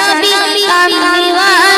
নবী আমি